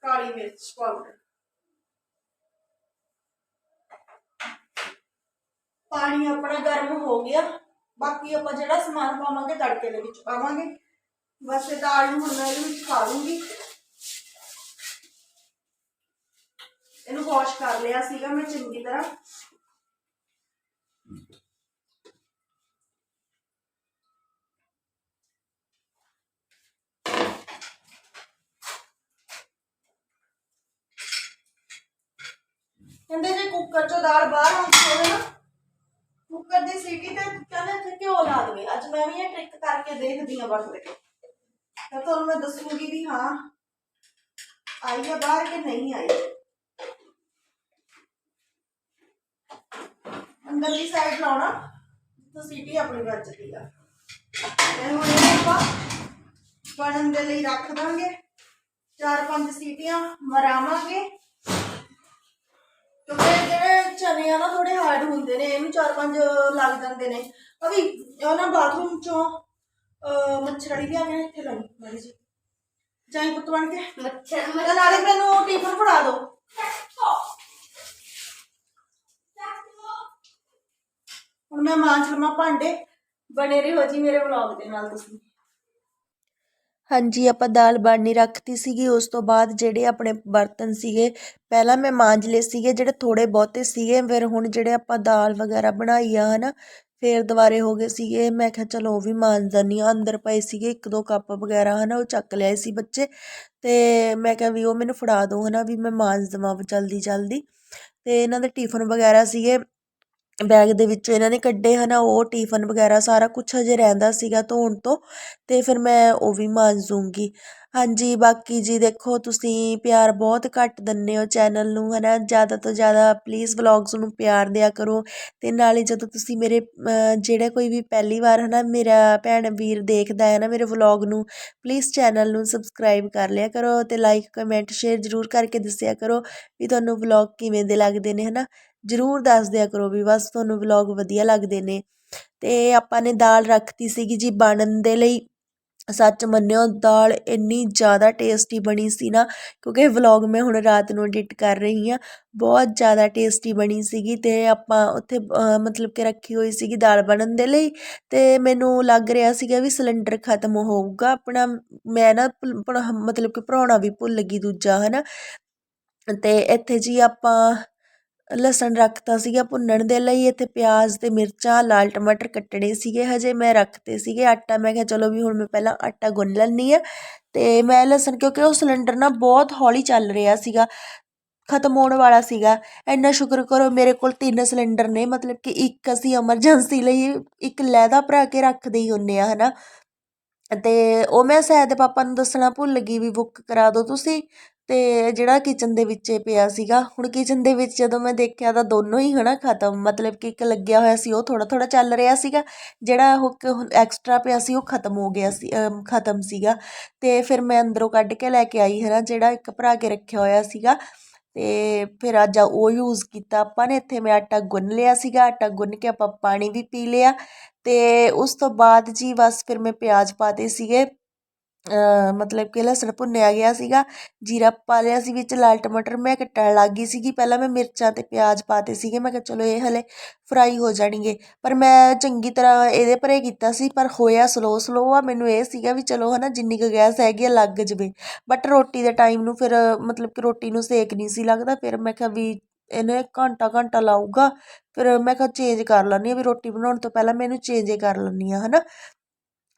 ਕਾਲੀ ਮਿਰਚ ਪਾਊਡਰ। ਪਾਣੀ ਆਪਣਾ ਗਰਮ ਹੋ ਗਿਆ। ਬਾਕੀ ਆਪਾਂ ਜਿਹੜਾ ਸਮਾਨ ਪਾਵਾਂਗੇ ਤੜਕੇ ਦੇ ਵਿੱਚ ਪਾਵਾਂਗੇ। ਬਸ ਇਹ ਦਾਲ ਨੂੰ ਹੁਣ ਮੈਂ ਇਹਦੇ ਵਿੱਚ ਪਾ ਲੂੰਗੀ ਇਹਨੂੰ ਵਾਸ਼ ਕਰ ਲਿਆ ਸੀਗਾ ਮੈਂ ਚੰਗੀ ਤਰ੍ਹਾਂ। ਕਹਿੰਦੇ ਜੇ ਕੁੱਕਰ ਚੋਂ ਦਾਲ ਬਾਹਰ ਆਉਂਦੀ ਹੋਵੇ ਨਾ ਕੁੱਕਰ ਦੀ ਸੀਟੀ ਤੇ ਕਹਿੰਦੇ ਇੱਥੇ ਘਿਓ ਲਾ ਦੇਵੇ। ਅੱਜ ਮੈਂ ਵੀ ਇਹ ਟ੍ਰਿਕ ਕਰਕੇ ਦੇਖਦੀ ਹਾਂ ਵਰਤ ਕੇ ਤਾਂ ਤੁਹਾਨੂੰ ਮੈਂ ਦੱਸੂਗੀ ਵੀ ਹਾਂ, ਆਈ ਹੈ ਬਾਹਰ ਕਿ ਨਹੀਂ ਆਈ? ਅੰਦਰਲੀ ਸਾਈਡ ਲਾਉਣਾ ਤਾਂ ਸੀਟੀ ਆਪਣੀ ਵੱਜਦੀ ਆ। ਤੇ ਹੁਣ ਇਹ ਆਪਾਂ ਬਣਨ ਦੇ ਲਈ ਰੱਖ ਦਾਂਗੇ। ਚਾਰ ਪੰਜ ਸੀਟੀਆਂ ਮਰਾਵਾਂਗੇ। ਕਿਉਂਕਿ ਜਿਹੜੇ ਚਨੇ ਆ ਨਾ ਥੋੜੇ ਹਾਰਡ ਹੁੰਦੇ ਨੇ ਇਹਨੂੰ ਚਾਰ ਪੰਜ ਲੱਗ ਜਾਂਦੇ ਨੇ। ਅਭੀ ਉਹ ਬਾਥਰੂਮ ਚੋਂ ਮੱਛਰੜੀ ਲਿਆ ਕੇ ਇੱਥੇ ਲਾਈ ਮਾੜੀ ਜੀ ਜਾਈ ਪੁੱਤ ਬਣ ਕੇ। ਮੱਛਰ ਤੇ ਨਾਲੇ ਮੈਨੂੰ ਟਿਫਨ ਫੜਾ ਦਿਓ ਹੁਣ ਮੈਂ ਮਾਂਜ ਲਵਾਂ ਭਾਂਡੇ। ਬਣੇ ਰਹੋ ਜੀ ਮੇਰੇ ਵਲੌਗ ਦੇ ਨਾਲ ਤੁਸੀਂ। ਹਾਂਜੀ ਆਪਾਂ ਦਾਲ ਬਣਨੀ ਰੱਖਤੀ ਸੀਗੀ। ਉਸ ਤੋਂ ਬਾਅਦ ਜਿਹੜੇ ਆਪਣੇ ਬਰਤਨ ਸੀਗੇ ਪਹਿਲਾਂ ਮੈਂ ਮਾਂਜ ਲਏ ਸੀਗੇ ਜਿਹੜੇ ਥੋੜੇ ਬਹੁਤੇ ਸੀਗੇ। ਫਿਰ ਹੁਣ ਜਿਹੜੇ ਆਪਾਂ ਦਾਲ ਵਗੈਰਾ ਬਣਾਈ ਆ ਹਨਾ ਫਿਰ ਦੁਬਾਰੇ ਹੋ ਗਏ ਸੀਗੇ। ਮੈਂ ਕਿਹਾ ਚਲੋ ਉਹ ਵੀ ਮਾਂਜ ਦਿੰਦੀ ਹਾਂ। ਅੰਦਰ ਪਏ ਸੀਗੇ, ਇੱਕ ਦੋ ਕੱਪ ਵਗੈਰਾ, ਹਨਾ, ਉਹ ਚੱਕ ਲਿਆਏ ਸੀ ਬੱਚੇ। ਤੇ ਮੈਂ ਕਿਹਾ ਵੀ ਉਹ ਮੈਨੂੰ ਫੜਾ ਦਿਓ, ਹਨਾ, ਵੀ ਮੈਂ ਮਾਂਜ ਦੇਵਾਂ ਜਲਦੀ ਜਲਦੀ ਤੇ ਇਹਨਾਂ ਦੇ ਟਿਫਨ ਵਗੈਰਾ ਸੀਗੇ। ਬੈਗ ਦੇ ਵਿੱਚੋਂ ਇਹਨਾਂ ਨੇ ਕੱਢੇ ਹੈ ਨਾ ਉਹ ਟਿਫਨ ਵਗੈਰਾ ਸਾਰਾ ਕੁਛ ਹਜੇ ਰਹਿੰਦਾ ਸੀਗਾ ਧੋਣ ਤੋਂ ਅਤੇ ਫਿਰ ਮੈਂ ਉਹ ਵੀ ਮਾਂਜ ਦੂੰਗੀ। ਹਾਂਜੀ, ਬਾਕੀ ਜੀ ਦੇਖੋ, ਤੁਸੀਂ ਪਿਆਰ ਬਹੁਤ ਘੱਟ ਦਿੰਦੇ ਹੋ ਚੈਨਲ ਨੂੰ ਹੈ ਨਾ ਜ਼ਿਆਦਾ ਤੋਂ ਜ਼ਿਆਦਾ ਪਲੀਜ਼ ਵਲੌਗਸ ਨੂੰ ਪਿਆਰ ਦਿਆ ਕਰੋ, ਤੇ ਨਾਲੇ ਜਦੋਂ ਤੁਸੀਂ ਮੇਰੇ ਜਿਹੜਾ ਕੋਈ ਵੀ ਪਹਿਲੀ ਵਾਰ ਹੈ ਨਾ ਮੇਰਾ ਭੈਣ ਵੀਰ ਦੇਖਦਾ ਹੈ ਨਾ ਮੇਰੇ ਵਲੌਗ ਨੂੰ ਪਲੀਜ਼ ਚੈਨਲ ਨੂੰ ਸਬਸਕ੍ਰਾਈਬ ਕਰ ਲਿਆ ਕਰੋ ਅਤੇ ਲਾਈਕ ਕਮੈਂਟ ਸ਼ੇਅਰ ਜ਼ਰੂਰ ਕਰਕੇ ਦੱਸਿਆ ਕਰੋ ਵੀ ਤੁਹਾਨੂੰ ਵਲੌਗ ਕਿਵੇਂ ਦੇ ਲੱਗਦੇ ਨੇ ਹੈ ਨਾ ਜ਼ਰੂਰ ਦੱਸ ਦਿਆ ਕਰੋ ਵੀ ਬਸ ਤੁਹਾਨੂੰ ਵਲੋਗ ਵਧੀਆ ਲੱਗਦੇ ਨੇ। ਅਤੇ ਆਪਾਂ ਨੇ ਦਾਲ ਰੱਖਤੀ ਸੀਗੀ ਜੀ ਬਣਨ ਦੇ ਲਈ। ਸੱਚ ਮੰਨਿਓ, ਦਾਲ ਇੰਨੀ ਜ਼ਿਆਦਾ ਟੇਸਟੀ ਬਣੀ ਸੀ ਨਾ, ਕਿਉਂਕਿ ਇਹ ਵਲੌਗ ਮੈਂ ਹੁਣ ਰਾਤ ਨੂੰ ਐਡਿਟ ਕਰ ਰਹੀ ਹਾਂ, ਬਹੁਤ ਜ਼ਿਆਦਾ ਟੇਸਟੀ ਬਣੀ ਸੀਗੀ ਤੇ ਆਪਾਂ ਉੱਥੇ ਮਤਲਬ ਕਿ ਰੱਖੀ ਹੋਈ ਸੀਗੀ ਦਾਲ ਬਣਨ ਦੇ ਲਈ ਤੇ ਮੈਨੂੰ ਲੱਗ ਰਿਹਾ ਸੀਗਾ ਵੀ ਸਿਲੰਡਰ ਖਤਮ ਹੋਊਗਾ ਆਪਣਾ, ਮੈਂ ਨਾ ਭੁੱਲ- ਮਤਲਬ ਕਿ ਭਰਾਉਣਾ ਵੀ ਭੁੱਲ ਗਈ ਦੂਜਾ, ਹਨਾ। ਤੇ ਇੱਥੇ ਜੀ ਆਪਾਂ ਲਸਣ ਰੱਖਤਾ ਸੀਗਾ ਭੁੰਨਣ ਦੇ ਲਈ, ਇੱਥੇ ਪਿਆਜ਼ ਤੇ ਮਿਰਚਾਂ, ਲਾਲ ਟਮਾਟਰ ਕੱਟਣੇ ਸੀਗੇ ਹਜੇ, ਮੈਂ ਰੱਖਤੇ ਸੀਗੇ ਆਟਾ, ਮੈਂ ਕਿਹਾ ਚਲੋ ਵੀ ਹੁਣ ਮੈਂ ਪਹਿਲਾਂ ਆਟਾ ਗੁੰਨ ਲੈਂਦੀ ਆ ਤੇ ਮੈਂ ਲਸਣ, ਕਿਉਂਕਿ ਉਹ ਸਿਲੰਡਰ ਨਾ ਬਹੁਤ ਹੌਲੀ ਚੱਲ ਰਿਹਾ ਸੀਗਾ, ਖਤਮ ਹੋਣ ਵਾਲਾ ਸੀਗਾ, ਇੰਨਾ ਸ਼ੁਕਰ ਕਰੋ ਮੇਰੇ ਕੋਲ ਤਿੰਨ ਸਿਲੰਡਰ ਨੇ, ਮਤਲਬ ਕਿ ਇੱਕ ਅਸੀਂ ਐਮਰਜੈਂਸੀ ਲਈ ਇੱਕ ਲਹਿਦਾ ਭਰਾ ਕੇ ਰੱਖਦੇ ਹੀ ਹੁੰਨੇ ਆ ਹਨਾ। ਤੇ ਉਹ ਮੈਂ ਸ਼ਾਇਦ ਪਾਪਾ ਨੂੰ ਦੱਸਣਾ ਭੁੱਲ ਗਈ ਵੀ ਬੁੱਕ ਕਰਾ ਦਿਓ ਤੁਸੀਂ ਅਤੇ ਜਿਹੜਾ ਕਿਚਨ ਦੇ ਵਿੱਚ ਇਹ ਪਿਆ ਸੀਗਾ, ਹੁਣ ਕਿਚਨ ਦੇ ਵਿੱਚ ਜਦੋਂ ਮੈਂ ਦੇਖਿਆ ਤਾਂ ਦੋਨੋਂ ਹੀ ਹੈ ਨਾ ਖਤਮ, ਮਤਲਬ ਕਿ ਇੱਕ ਲੱਗਿਆ ਹੋਇਆ ਸੀ, ਉਹ ਥੋੜ੍ਹਾ ਥੋੜ੍ਹਾ ਚੱਲ ਰਿਹਾ ਸੀਗਾ, ਜਿਹੜਾ ਉਹ ਐਕਸਟਰਾ ਪਿਆ ਸੀ, ਉਹ ਖਤਮ ਹੋ ਗਿਆ ਸੀ ਖਤਮ ਸੀਗਾ। ਅਤੇ ਫਿਰ ਮੈਂ ਅੰਦਰੋਂ ਕੱਢ ਕੇ ਲੈ ਕੇ ਆਈ ਹੈ ਨਾ ਜਿਹੜਾ ਇੱਕ ਭਰਾ ਕੇ ਰੱਖਿਆ ਹੋਇਆ ਸੀਗਾ। ਅਤੇ ਫਿਰ ਅੱਜ ਉਹ ਯੂਜ਼ ਕੀਤਾ, ਆਪਾਂ ਨੇ ਇੱਥੇ ਮੈਂ ਆਟਾ ਗੁੰਨ ਲਿਆ ਸੀਗਾ, ਆਟਾ ਗੁੰਨ ਕੇ ਆਪਾਂ ਪਾਣੀ ਵੀ ਪੀ ਲਿਆ। ਅਤੇ ਉਸ ਤੋਂ ਬਾਅਦ ਜੀ ਬਸ ਫਿਰ ਮੈਂ ਪਿਆਜ਼ ਪਾਤੇ ਸੀਗੇ। ਮਤਲਬ ਕਿ ਲਸਣ ਭੁੰਨਿਆ ਗਿਆ ਸੀਗਾ, ਜੀਰਾ ਪਾ ਲਿਆ ਸੀ ਵਿੱਚ, ਲਾਲ ਟਮਾਟਰ ਮੈਂ ਕੱਟਣ ਲੱਗ ਗਈ ਸੀਗੀ। ਪਹਿਲਾਂ ਮੈਂ ਮਿਰਚਾਂ ਅਤੇ ਪਿਆਜ਼ ਪਾਤੇ ਸੀਗੇ, ਮੈਂ ਕਿਹਾ ਚਲੋ ਇਹ ਹਲੇ ਫਰਾਈ ਹੋ ਜਾਣਗੇ। ਪਰ ਮੈਂ ਚੰਗੀ ਤਰ੍ਹਾਂ ਇਹਦੇ ਪਰੇ ਕੀਤਾ ਸੀ, ਪਰ ਹੋਇਆ ਸਲੋ ਸਲੋ ਆ। ਮੈਨੂੰ ਇਹ ਸੀਗਾ ਵੀ ਚਲੋ ਹਨਾ, ਜਿੰਨੀ ਕੁ ਗੈਸ ਹੈਗੀ ਆ, ਲੱਗ ਜਵੇ। ਬਟ ਰੋਟੀ ਦੇ ਟਾਈਮ ਨੂੰ ਫਿਰ ਮਤਲਬ ਕਿ ਰੋਟੀ ਨੂੰ ਸੇਕ ਨਹੀਂ ਸੀ ਲੱਗਦਾ। ਫਿਰ ਮੈਂ ਕਿਹਾ ਵੀ ਇਹਨੇ ਘੰਟਾ ਘੰਟਾ ਲਾਊਗਾ। ਫਿਰ ਮੈਂ ਕਿਹਾ ਚੇਂਜ ਕਰ ਲੈਂਦੀ ਹਾਂ ਵੀ ਰੋਟੀ ਬਣਾਉਣ ਤੋਂ ਪਹਿਲਾਂ ਮੈਂ ਇਹਨੂੰ ਚੇਂਜ ਕਰ ਲੈਂਦੀ ਹਾਂ, ਹਨਾ।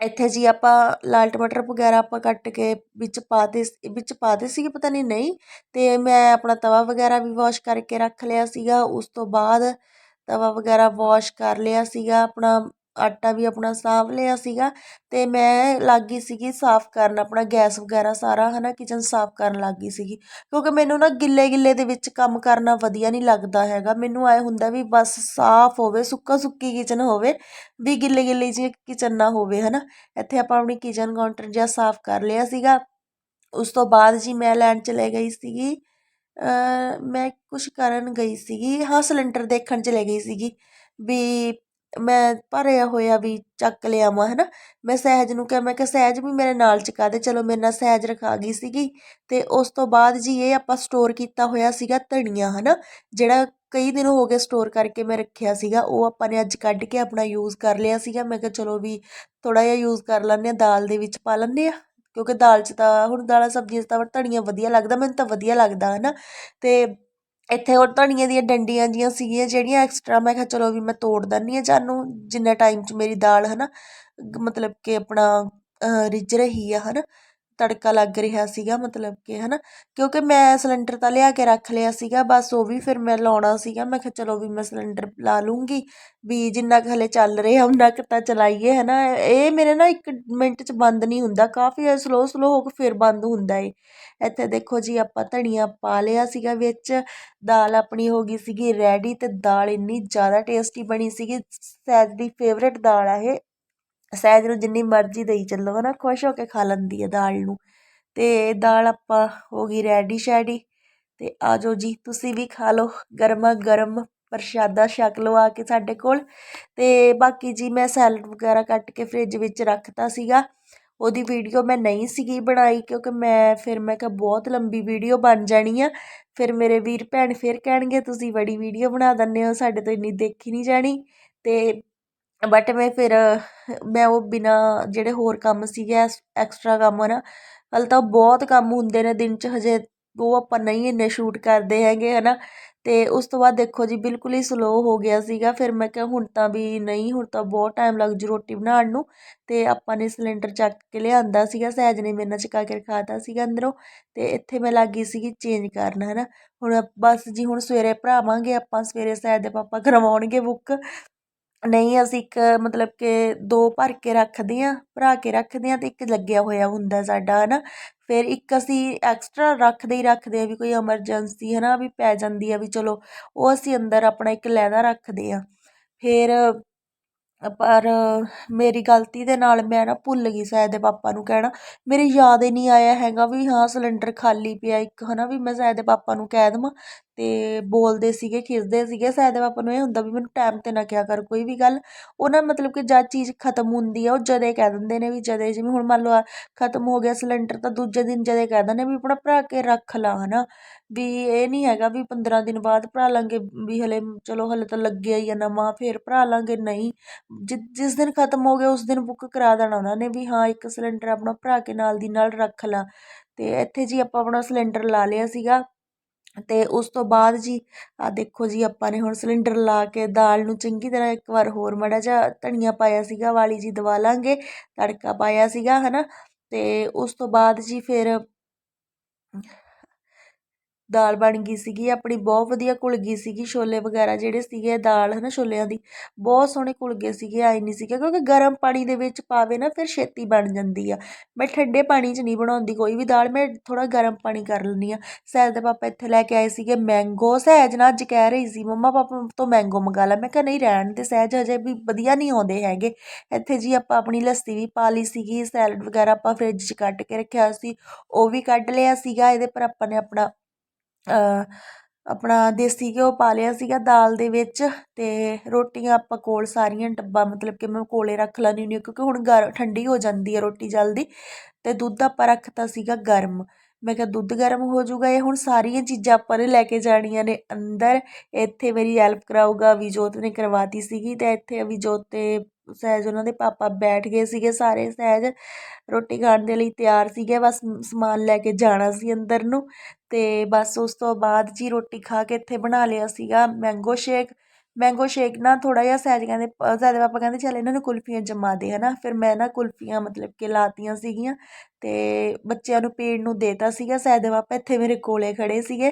ਇੱਥੇ ਜੀ ਆਪਾਂ ਲਾਲ ਟਮਾਟਰ ਵਗੈਰਾ ਆਪਾਂ ਕੱਟ ਕੇ ਵਿੱਚ ਪਾ ਦੇ ਵਿੱਚ ਪਾ ਦੇ ਸੀਗੇ ਪਤਾ ਨਹੀਂ ਨਹੀਂ, ਤੇ ਮੈਂ ਆਪਣਾ ਤਵਾ ਵਗੈਰਾ ਵੀ ਵਾਸ਼ ਕਰਕੇ ਰੱਖ ਲਿਆ ਸੀਗਾ, ਉਸ ਤੋਂ ਬਾਅਦ ਤਵਾ ਵਗੈਰਾ ਵਾਸ਼ ਕਰ ਲਿਆ ਸੀਗਾ, ਆਪਣਾ ਆਟਾ ਵੀ ਆਪਣਾ ਸਾਂਭ ਲਿਆ ਸੀਗਾ ਅਤੇ ਮੈਂ ਲੱਗ ਗਈ ਸੀਗੀ ਸਾਫ਼ ਕਰਨ ਆਪਣਾ ਗੈਸ ਵਗੈਰਾ ਸਾਰਾ ਹੈ ਨਾ ਕਿਚਨ ਸਾਫ਼ ਕਰਨ ਲੱਗ ਗਈ ਸੀਗੀ। ਕਿਉਂਕਿ ਮੈਨੂੰ ਨਾ ਗਿੱਲੇ ਗਿੱਲੇ ਦੇ ਵਿੱਚ ਕੰਮ ਕਰਨਾ ਵਧੀਆ ਨਹੀਂ ਲੱਗਦਾ ਹੈਗਾ। ਮੈਨੂੰ ਆਏ ਹੁੰਦਾ ਵੀ ਬਸ ਸਾਫ਼ ਹੋਵੇ, ਸੁੱਕਾ ਸੁੱਕੀ ਕਿਚਨ ਹੋਵੇ, ਵੀ ਗਿੱਲੇ ਗਿੱਲੇ ਜਿਹੀ ਕਿਚਨ ਨਾ ਹੋਵੇ ਹੈ ਨਾ ਇੱਥੇ ਆਪਾਂ ਆਪਣੀ ਕਿਚਨ ਕਾਊਂਟਰ ਜਿਹਾ ਸਾਫ਼ ਕਰ ਲਿਆ ਸੀਗਾ। ਉਸ ਤੋਂ ਬਾਅਦ ਜੀ ਮੈਂ ਲੈਣ ਚਲੇ ਗਈ ਸੀਗੀ ਮੈਂ ਕੁਛ ਕਰਨ ਗਈ ਸੀਗੀ, ਹਾਂ ਸਿਲੰਡਰ ਦੇਖਣ ਚਲੇ ਗਈ ਸੀਗੀ, ਵੀ ਮੈਂ ਭਰਿਆ ਹੋਇਆ ਵੀ ਚੱਕ ਲਿਆਵਾਂ ਹੈ ਨਾ ਮੈਂ ਸਹਿਜ ਨੂੰ ਕਿਹਾ, ਮੈਂ ਕਿਹਾ, ਸਹਿਜ ਵੀ ਮੇਰੇ ਨਾਲ ਚੁਕਾ ਦੇ ਚਲੋ ਮੇਰੇ ਨਾਲ ਸਹਿਜ ਰਖਾ ਗਈ ਸੀਗੀ। ਅਤੇ ਉਸ ਤੋਂ ਬਾਅਦ ਜੀ ਇਹ ਆਪਾਂ ਸਟੋਰ ਕੀਤਾ ਹੋਇਆ ਸੀਗਾ ਧਨੀਆ ਹੈ ਨਾ ਜਿਹੜਾ ਕਈ ਦਿਨ ਹੋ ਗਏ ਸਟੋਰ ਕਰਕੇ ਮੈਂ ਰੱਖਿਆ ਸੀਗਾ, ਉਹ ਆਪਾਂ ਨੇ ਅੱਜ ਕੱਢ ਕੇ ਆਪਣਾ ਯੂਜ਼ ਕਰ ਲਿਆ ਸੀਗਾ। ਮੈਂ ਕਿਹਾ, ਚਲੋ ਵੀ ਥੋੜ੍ਹਾ ਜਿਹਾ ਯੂਜ਼ ਕਰ ਲੈਂਦੇ ਹਾਂ, ਦਾਲ ਦੇ ਵਿੱਚ ਪਾ ਲੈਂਦੇ ਹਾਂ। ਕਿਉਂਕਿ ਦਾਲ 'ਚ ਤਾਂ, ਹੁਣ ਦਾਲਾਂ, ਸਬਜ਼ੀਆਂ 'ਚ ਤਾਂ ਧਨੀਆ ਵਧੀਆ ਲੱਗਦਾ, ਮੈਨੂੰ ਤਾਂ ਵਧੀਆ ਲੱਗਦਾ ਹੈ ਨਾ ਅਤੇ ਇੱਥੇ ਹੋਰ ਧਨੀਏ ਦੀਆਂ ਡੰਡੀਆਂ ਜਿਹੀਆਂ ਸੀਗੀਆਂ ਜਿਹੜੀਆਂ ਐਕਸਟਰਾ ਮੈਂ ਕਿਹਾ ਚਲੋ ਵੀ ਮੈਂ ਤੋੜ ਦਿੰਦੀ ਹਾਂ ਜਾਨੂੰ, ਜਿੰਨਾ ਟਾਈਮ 'ਚ ਮੇਰੀ ਦਾਲ ਹੈ ਨਾ ਮਤਲਬ ਕਿ ਆਪਣਾ ਰਿੱਝ ਰਹੀ ਆ ਹੈ ਨਾ ਤੜਕਾ ਲੱਗ ਰਿਹਾ ਸੀਗਾ ਮਤਲਬ ਕਿ ਹੈ ਨਾ ਕਿਉਂਕਿ ਮੈਂ ਸਿਲੰਡਰ ਤਾਂ ਲਿਆ ਕੇ ਰੱਖ ਲਿਆ ਸੀਗਾ, ਬਸ ਉਹ ਵੀ ਫਿਰ ਮੈਂ ਲਾਉਣਾ ਸੀਗਾ। ਮੈਂ ਕਿਹਾ ਚਲੋ ਵੀ ਮੈਂ ਸਿਲੰਡਰ ਲਾ ਲੂੰਗੀ, ਵੀ ਜਿੰਨਾ ਕੁ ਹਲੇ ਚੱਲ ਰਿਹਾ ਉਹਨਾਂ ਕੁ ਤਾਂ ਚਲਾਈਏ ਹੈ ਨਾ ਇਹ ਮੇਰੇ ਨਾ ਇੱਕ ਮਿੰਟ 'ਚ ਬੰਦ ਨਹੀਂ ਹੁੰਦਾ, ਕਾਫੀ ਸਲੋ ਸਲੋ ਹੋ ਕੇ ਫਿਰ ਬੰਦ ਹੁੰਦਾ ਏ। ਇੱਥੇ ਦੇਖੋ ਜੀ, ਆਪਾਂ ਧਨੀਆ ਪਾ ਲਿਆ ਸੀਗਾ ਵਿੱਚ, ਦਾਲ ਆਪਣੀ ਹੋ ਗਈ ਸੀਗੀ ਰੈਡੀ ਤੇ ਦਾਲ ਇੰਨੀ ਜ਼ਿਆਦਾ ਟੇਸਟੀ ਬਣੀ ਸੀਗੀ, ਸੈਜ ਦੀ ਫੇਵਰੇਟ ਦਾਲ ਆ ਇਹ। ਸਹਿਜ ਨੂੰ ਜਿੰਨੀ ਮਰਜ਼ੀ ਦੇਈ ਚੱਲੋ, ਹਨਾ, ਖੁਸ਼ ਹੋ ਕੇ ਖਾ ਲੈਂਦੀ ਹੈ ਦਾਲ ਨੂੰ। ਅਤੇ ਦਾਲ ਆਪਾਂ ਹੋ ਗਈ ਰੈਡੀ ਸ਼ੈਡੀ। ਅਤੇ ਆ ਜਾਓ ਜੀ, ਤੁਸੀਂ ਵੀ ਖਾ ਲਓ ਗਰਮਾ ਗਰਮ ਪ੍ਰਸ਼ਾਦਾ ਛਕ ਲਓ ਆ ਕੇ ਸਾਡੇ ਕੋਲ। ਅਤੇ ਬਾਕੀ ਜੀ ਮੈਂ ਸੈਲਡ ਵਗੈਰਾ ਕੱਟ ਕੇ ਫਰਿੱਜ ਵਿੱਚ ਰੱਖਤਾ ਸੀਗਾ। ਉਹਦੀ ਵੀਡੀਓ ਮੈਂ ਨਹੀਂ ਸੀਗੀ ਬਣਾਈ, ਕਿਉਂਕਿ ਮੈਂ, ਫਿਰ ਮੈਂ ਕਿਹਾ ਬਹੁਤ ਲੰਬੀ ਵੀਡੀਓ ਬਣ ਜਾਣੀ ਆ। ਫਿਰ ਮੇਰੇ ਵੀਰ ਭੈਣ ਫਿਰ ਕਹਿਣਗੇ, ਤੁਸੀਂ ਬੜੀ ਵੀਡੀਓ ਬਣਾ ਦਿੰਦੇ ਹੋ, ਸਾਡੇ ਤੋਂ ਇੰਨੀ ਦੇਖੀ ਨਹੀਂ ਜਾਣੀ। ਅਤੇ ਬਟ ਮੈਂ ਫਿਰ, ਮੈਂ ਉਹ ਬਿਨਾਂ ਜਿਹੜੇ ਹੋਰ ਕੰਮ ਸੀਗੇ, ਐਸ ਐਕਸਟਰਾ ਕੰਮ ਹੈ ਨਾ, ਹਲ ਤਾਂ ਬਹੁਤ ਕੰਮ ਹੁੰਦੇ ਨੇ ਦਿਨ 'ਚ, ਹਜੇ ਉਹ ਆਪਾਂ ਨਹੀਂ ਇੰਨੇ ਸ਼ੂਟ ਕਰਦੇ ਹੈਗੇ ਹੈ ਨਾ ਅਤੇ ਉਸ ਤੋਂ ਬਾਅਦ ਦੇਖੋ ਜੀ, ਬਿਲਕੁਲ ਹੀ ਸਲੋਅ ਹੋ ਗਿਆ ਸੀਗਾ। ਫਿਰ ਮੈਂ ਕਿਹਾ ਹੁਣ ਤਾਂ ਵੀ ਨਹੀਂ, ਹੁਣ ਤਾਂ ਬਹੁਤ ਟਾਈਮ ਲੱਗ ਜੂ ਰੋਟੀ ਬਣਾਉਣ ਨੂੰ। ਅਤੇ ਆਪਾਂ ਨੇ ਸਿਲੰਡਰ ਚੱਕ ਕੇ ਲਿਆਂਦਾ ਸੀਗਾ, ਸਹਿਜ ਨੇ ਮੇਰੇ ਨਾਲ ਚੁਕਾ ਕੇ ਰਖਾਤਾ ਸੀਗਾ ਅੰਦਰੋਂ। ਅਤੇ ਇੱਥੇ ਮੈਂ ਲੱਗ ਗਈ ਸੀਗੀ ਚੇਂਜ ਕਰਨ ਹੈ ਨਾ ਹੁਣ ਬਸ ਜੀ, ਹੁਣ ਸਵੇਰੇ ਭਰਾਵਾਂਗੇ ਆਪਾਂ, ਸਵੇਰੇ ਸਹਿਜ ਦੇ ਪਾਪਾ ਕਰਵਾਉਣਗੇ ਬੁੱਕ ਨਹੀਂ, ਅਸੀਂ ਇੱਕ ਮਤਲਬ ਕਿ ਦੋ ਭਰ ਕੇ ਰੱਖਦੇ ਹਾਂ, ਭਰਾ ਕੇ ਰੱਖਦੇ ਹਾਂ ਅਤੇ ਇੱਕ ਲੱਗਿਆ ਹੋਇਆ ਹੁੰਦਾ ਸਾਡਾ ਹੈ ਨਾ ਫਿਰ ਇੱਕ ਅਸੀਂ ਐਕਸਟਰਾ ਰੱਖਦੇ ਹੀ ਰੱਖਦੇ ਹਾਂ ਵੀ ਕੋਈ ਐਮਰਜੈਂਸੀ ਹੈ ਨਾ ਵੀ ਪੈ ਜਾਂਦੀ ਆ ਵੀ ਚਲੋ, ਉਹ ਅਸੀਂ ਅੰਦਰ ਆਪਣਾ ਇੱਕ ਲਹਿਦਾ ਰੱਖਦੇ ਹਾਂ। ਫਿਰ ਪਰ ਮੇਰੀ ਗਲਤੀ ਦੇ ਨਾਲ ਮੈਂ ਨਾ ਭੁੱਲ ਗਈ ਸ਼ਾਇਦ ਦੇ ਪਾਪਾ ਨੂੰ ਕਹਿਣਾ। ਮੇਰੇ ਯਾਦ ਹੀ ਨਹੀਂ ਆਇਆ ਹੈਗਾ ਵੀ ਹਾਂ, ਸਿਲੰਡਰ ਖਾਲੀ ਪਿਆ ਇੱਕ ਹੈ ਨਾ ਵੀ ਮੈਂ ਸ਼ਾਇਦ ਦੇ ਪਾਪਾ ਨੂੰ ਕਹਿ ਦੇਵਾਂ। ਅਤੇ ਬੋਲਦੇ ਸੀਗੇ ਖਿੱਚਦੇ ਸੀਗੇ। ਸ਼ਾਇਦ ਦੇ ਪਾਪਾ ਨੂੰ ਇਹ ਹੁੰਦਾ ਵੀ ਮੈਨੂੰ ਟਾਈਮ ਤੇ ਨਾ ਕਿਹਾ ਕਰ ਕੋਈ ਵੀ ਗੱਲ। ਉਹ ਨਾ ਮਤਲਬ ਕਿ ਜਦ ਚੀਜ਼ ਖਤਮ ਹੁੰਦੀ ਆ, ਉਹ ਜਦੇ ਕਹਿ ਦਿੰਦੇ ਨੇ ਵੀ ਜਦੇ, ਜਿਵੇਂ ਹੁਣ ਮੰਨ ਲਓ ਆਹ ਖਤਮ ਹੋ ਗਿਆ ਸਿਲੰਡਰ, ਤਾਂ ਦੂਜੇ ਦਿਨ ਜਦੇ ਕਹਿ ਦਿੰਦੇ ਵੀ ਆਪਣਾ ਭਰਾ ਕੇ ਰੱਖ ਲਾ ਹੈ ਨਾ ਵੀ ਇਹ ਨਹੀਂ ਹੈਗਾ ਵੀ 15 ਦਿਨ ਬਾਅਦ ਭਰਾ ਲਾਂਗੇ ਵੀ ਹਲੇ ਚਲੋ ਹਲੇ ਤਾਂ ਲੱਗਿਆ ਹੀ ਆ ਨਵਾਂ, ਫਿਰ ਭਰਾ ਲਾਂਗੇ, ਨਹੀਂ। ਜਿ, ਜਿਸ ਦਿਨ ਖਤਮ ਹੋ ਗਿਆ, ਉਸ ਦਿਨ ਬੁੱਕ ਕਰਾ ਦੇਣਾ ਉਹਨਾਂ ਨੇ ਵੀ ਹਾਂ, ਇੱਕ ਸਿਲੰਡਰ ਆਪਣਾ ਭਰਾ ਕੇ ਨਾਲ ਦੀ ਨਾਲ ਰੱਖ ਲਾ। ਅਤੇ ਇੱਥੇ ਜੀ ਆਪਾਂ ਆਪਣਾ ਸਿਲੰਡਰ ਲਾ ਲਿਆ ਸੀਗਾ। ਅਤੇ ਉਸ ਤੋਂ ਬਾਅਦ ਜੀ ਆ ਦੇਖੋ ਜੀ ਆਪਾਂ ਨੇ ਹੁਣ ਸਿਲੰਡਰ ਲਾ ਕੇ ਦਾਲ ਨੂੰ ਚੰਗੀ ਤਰ੍ਹਾਂ ਇੱਕ ਵਾਰ ਹੋਰ ਮਾੜਾ ਜਿਹਾ ਧਨੀਆ ਪਾਇਆ ਸੀਗਾ, ਵਾਲੀ ਜੀ ਦਵਾ ਲਾਂਗੇ, ਤੜਕਾ ਪਾਇਆ ਸੀਗਾ ਹੈ ਨਾ ਅਤੇ ਉਸ ਤੋਂ ਬਾਅਦ ਜੀ ਫਿਰ ਦਾਲ ਬਣ ਗਈ ਸੀਗੀ, ਆਪਣੀ ਬਹੁਤ ਵਧੀਆ ਘੁਲ ਗਈ ਸੀਗੀ, ਛੋਲੇ ਵਗੈਰਾ ਜਿਹੜੇ ਸੀਗੇ, ਦਾਲ ਹੈ ਨਾ ਛੋਲਿਆਂ ਦੀ, ਬਹੁਤ ਸੋਹਣੇ ਘੁਲ ਗਏ ਸੀਗੇ ਆਏ ਨਹੀਂ ਸੀਗੇ, ਕਿਉਂਕਿ ਗਰਮ ਪਾਣੀ ਦੇ ਵਿੱਚ ਪਾਵੇ ਨਾ, ਫਿਰ ਛੇਤੀ ਬਣ ਜਾਂਦੀ ਆ। ਮੈਂ ਠੰਡੇ ਪਾਣੀ 'ਚ ਨਹੀਂ ਬਣਾਉਂਦੀ ਕੋਈ ਵੀ ਦਾਲ, ਮੈਂ ਥੋੜ੍ਹਾ ਗਰਮ ਪਾਣੀ ਕਰ ਲੈਂਦੀ ਆ ਸਹਿਜ ਦੇ ਪਾਪਾ ਇੱਥੇ ਲੈ ਕੇ ਆਏ ਸੀਗੇ ਮੈਂਗੋ, ਸਹਿਜ ਨਾ ਅੱਜ ਕਹਿ ਰਹੀ ਸੀ, ਮੰਮਾ ਪਾਪਾ ਤੋਂ ਮੈਂਗੋ ਮੰਗਾ ਲੈ, ਮੈਂ ਕਿਹਾ ਨਹੀਂ ਰਹਿਣ ਤੇ ਸਹਿਜ ਅਜੇ ਵੀ ਵਧੀਆ ਨਹੀਂ ਆਉਂਦੇ ਹੈਗੇ। ਇੱਥੇ ਜੀ ਆਪਾਂ ਆਪਣੀ ਲੱਸੀ ਵੀ ਪਾ ਲਈ ਸੀਗੀ, ਸੈਲਡ ਵਗੈਰਾ ਆਪਾਂ ਫ੍ਰਿਜ 'ਚ ਕੱਟ ਕੇ ਰੱਖਿਆ ਸੀ, ਉਹ ਵੀ ਕੱਢ ਲਿਆ ਸੀਗਾ, ਇਹਦੇ ਪਰ ਆਪਾਂ ਨੇ ਆਪਣਾ ਆਪਣਾ ਦੇਸੀ ਘਿਓ ਪਾ ਲਿਆ ਸੀਗਾ ਦਾਲ ਦੇ ਵਿੱਚ ਅਤੇ ਰੋਟੀਆਂ ਆਪਾਂ ਕੋਲ ਸਾਰੀਆਂ ਡੱਬਾ ਮਤਲਬ ਕਿ ਮੈਂ ਕੋਲੇ ਰੱਖ ਲੈਂਦੀ ਹੁੰਦੀ ਹਾਂ, ਕਿਉਂਕਿ ਹੁਣ ਗਰ, ਠੰਡੀ ਹੋ ਜਾਂਦੀ ਹੈ ਰੋਟੀ ਜਲਦੀ ਅਤੇ ਦੁੱਧ ਆਪਾਂ ਰੱਖਤਾ ਸੀਗਾ ਗਰਮ। ਮੈਂ ਕਿਹਾ ਦੁੱਧ ਗਰਮ ਹੋ ਜੂਗਾ ਇਹ ਹੁਣ ਸਾਰੀਆਂ ਚੀਜ਼ਾਂ ਆਪਾਂ ਨੇ ਲੈ ਕੇ ਜਾਣੀਆਂ ਨੇ ਅੰਦਰ। ਇੱਥੇ ਮੇਰੀ ਹੈਲਪ ਕਰਾਊਗਾ ਵਿਜੋਤ ਨੇ ਕਰਵਾਤੀ ਸੀਗੀ ਅਤੇ ਇੱਥੇ ਵਿਜੋਤ ਤੇ ਸਹਿਜ ਉਹਨਾਂ ਦੇ ਪਾਪਾ ਬੈਠ ਗਏ ਸੀਗੇ, ਸਾਰੇ ਸਹਿਜ ਰੋਟੀ ਖਾਣ ਦੇ ਲਈ ਤਿਆਰ ਸੀਗੇ, ਬਸ ਸਮਾਨ ਲੈ ਕੇ ਜਾਣਾ ਸੀ ਅੰਦਰ ਨੂੰ ਅਤੇ ਬਸ ਉਸ ਤੋਂ ਬਾਅਦ ਜੀ ਰੋਟੀ ਖਾ ਕੇ ਇੱਥੇ ਬਣਾ ਲਿਆ ਸੀਗਾ, ਮੈਂਗੋ ਸ਼ੇਕ ਮੈਂਗੋ ਸ਼ੇਕ ਨਾ ਥੋੜ੍ਹਾ ਜਿਹਾ ਸਹਿਜ ਕਹਿੰਦੇ ਸਹਿਜ ਪਾਪਾ ਕਹਿੰਦੇ, ਚੱਲ ਇਹਨਾਂ ਨੂੰ ਕੁਲਫੀਆਂ ਜਮਾ ਦੇ ਹੈ ਨਾ ਫਿਰ ਮੈਂ ਨਾ ਕੁਲਫੀਆਂ ਮਤਲਬ ਕਿ ਲਾਤੀਆਂ ਸੀਗੀਆਂ ਅਤੇ ਬੱਚਿਆਂ ਨੂੰ ਪੀਣ ਨੂੰ ਦੇ ਤਾ ਸੀਗਾ। ਸਹਿਜ ਦੇ ਪਾਪਾ ਇੱਥੇ ਮੇਰੇ ਕੋਲੇ ਖੜ੍ਹੇ ਸੀਗੇ।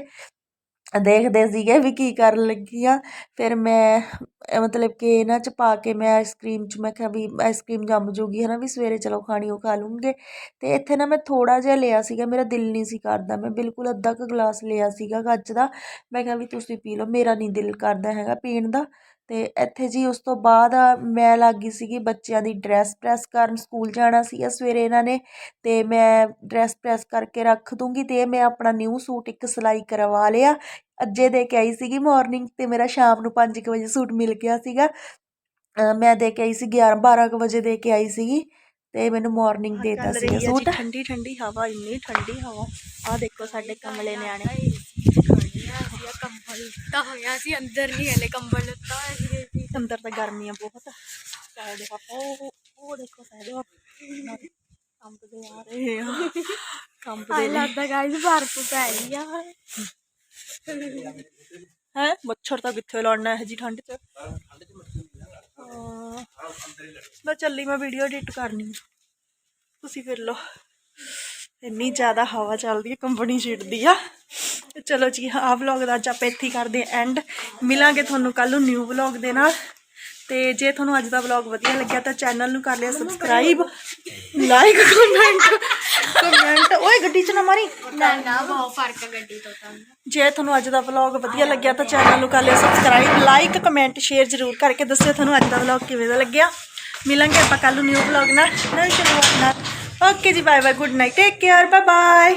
ਦੇਖਦੇ ਸੀਗੇ ਵੀ ਕੀ ਕਰਨ ਲੱਗੀ ਹਾਂ ਫਿਰ ਮੈਂ ਮਤਲਬ ਕਿ ਇਹਨਾਂ 'ਚ ਪਾ ਕੇ ਮੈਂ ਆਈਸਕ੍ਰੀਮ 'ਚ ਮੈਂ ਕਿਹਾ ਵੀ ਆਈਸਕ੍ਰੀਮ ਜੰਮ ਜੂਗੀ ਹੈ ਨਾ ਵੀ ਸਵੇਰੇ ਚਲੋ ਖਾਣੀ ਉਹ ਖਾ ਲੂੰਗੇ। ਅਤੇ ਇੱਥੇ ਨਾ ਮੈਂ ਥੋੜ੍ਹਾ ਜਿਹਾ ਲਿਆ ਸੀਗਾ, ਮੇਰਾ ਦਿਲ ਨਹੀਂ ਸੀ ਕਰਦਾ। ਮੈਂ ਬਿਲਕੁਲ ਅੱਧਾ ਕੁ ਗਲਾਸ ਲਿਆ ਸੀਗਾ ਕੱਚ ਦਾ। ਮੈਂ ਕਿਹਾ ਵੀ ਤੁਸੀਂ ਪੀ ਲਓ, ਮੇਰਾ ਨਹੀਂ ਦਿਲ ਕਰਦਾ ਹੈਗਾ ਪੀਣ ਦਾ। ਤੇ ਇੱਥੇ ਜੀ ਉਸ ਤੋਂ ਬਾਅਦ ਮੈਂ ਲੱਗ ਗਈ ਸੀਗੀ ਬੱਚਿਆਂ ਦੀ ਡਰੈਸ ਪ੍ਰੈਸ ਕਰਨ ਸਕੂਲ ਜਾਣਾ ਸੀਗਾ ਸਵੇਰੇ ਇਹਨਾਂ ਨੇ ਤੇ ਮੈਂ ਡਰੈਸ ਪ੍ਰੈਸ ਕਰਕੇ ਰੱਖ ਦੂੰਗੀ ਤੇ ਮੈਂ ਆਪਣਾ ਨਿਊ ਸੂਟ ਇੱਕ ਸਿਲਾਈ ਕਰਵਾ ਲਿਆ। ਅੱਜੇ ਦੇ ਕੇ ਆਈ ਸੀਗੀ ਮਾਰਨਿੰਗ ਤੇ ਮੇਰਾ ਸ਼ਾਮ ਨੂੰ 5 ਵਜੇ ਸੂਟ ਮਿਲ ਗਿਆ ਸੀਗਾ। ਮੈਂ ਦੇ ਕੇ ਆਈ ਸੀ 11 12 ਕੁ ਵਜੇ ਦੇ ਕੇ ਆਈ ਸੀਗੀ ਤੇ ਮੈਨੂੰ ਮਾਰਨਿੰਗ ਦੇਤਾ ਸੀਗਾ ਸੂਟ ਠੰਡੀ ਠੰਡੀ ਹਵਾ ਇੰਨੀ ਠੰਡੀ ਹਵਾ। ਆ ਦੇਖੋ ਸਾਡੇ ਕਮਲੇ ਨਿਆਣੇ। ਕੰਬਲ ਲੱਤਾ ਹੋਇਆ ਸੀ ਅੰਦਰ ਨਹੀਂ ਹਲੇ ਕੰਬਲ ਲੱਤਾ ਹੋਇਆ ਸੀ ਅੰਦਰ ਤਾਂ ਗਰਮੀ ਆ। ਬਹੁਤ ਸਾਰੇ ਦੇ ਪਾਪਾ ਉਹ ਉਹ ਦੇਖੋ ਸਾਰੇ ਪਾਪਾ। ਕੰਬਦੇ ਆ ਰਹੇ ਆ। ਕੰਬਦੇ ਆਈ ਨੇ ਲੱਗਦਾ ਗਾਇਸ ਬਰਫ਼ ਪੈ ਰਹੀ ਆ। ਹੈ? ਮੱਛਰ ਤਾਂ ਕਿੱਥੇ ਲੜਨਾ ਇਹ ਜੀ ਠੰਡ 'ਚ। ਮੈਂ ਚੱਲੀ ਮੈਂ ਵੀਡੀਓ ਐਡਿਟ ਕਰਨੀ। ਤੁਸੀਂ ਫਿਰ ਲਓ। ਇੰਨੀ ਜ਼ਿਆਦਾ ਹਵਾ ਚੱਲਦੀ ਹੈ ਕੰਪਨੀ ਛਿੜਦੀ ਆ। ਚਲੋ ਜੀ ਆਹ ਵਲੌਗ ਦਾ ਅੱਜ ਆਪਾਂ ਇੱਥੇ ਹੀ ਕਰਦੇ ਐਂਡ ਮਿਲਾਂਗੇ ਤੁਹਾਨੂੰ ਕੱਲ ਨੂੰ ਨਿਊ ਵਲੌਗ ਦੇ ਨਾਲ। ਤੇ ਜੇ ਤੁਹਾਨੂੰ ਅੱਜ ਦਾ ਵਲੌਗ ਵਧੀਆ ਲੱਗਿਆ ਤਾਂ ਚੈਨਲ ਨੂੰ ਕਰ ਲਿਆ ਸਬਸਕ੍ਰਾਈਬ ਲਾਈਕ ਕਮੈਂਟ ਕਮੈਂਟ ਓਏ ਗੱਡੀ 'ਚ ਨਾ ਮਾਰੀ। ਨਾ ਨਾ ਬਹੁਤ ਫ਼ਰਕ ਆ ਗੱਡੀ ਤੋਂ ਤਾਂ। ਜੇ ਤੁਹਾਨੂੰ ਅੱਜ ਦਾ ਵਲੌਗ ਵਧੀਆ ਲੱਗਿਆ ਤਾਂ ਚੈਨਲ ਨੂੰ ਕਰ ਲਿਓ ਸਬਸਕ੍ਰਾਈਬ ਲਾਈਕ ਕਮੈਂਟ ਸ਼ੇਅਰ ਜ਼ਰੂਰ ਕਰਕੇ ਦੱਸਿਓ ਤੁਹਾਨੂੰ ਅੱਜ ਦਾ ਵਲੌਗ ਕਿਵੇਂ ਦਾ ਲੱਗਿਆ। ਮਿਲਾਂਗੇ ਆਪਾਂ ਕੱਲ ਨੂੰ ਨਿਊ ਵਲੌਗ ਨਾਲ। ਨਵੀਂ ਸ਼ੁਰੂਆਤ ਨਾਲ। Okay ji bye bye good night take care bye bye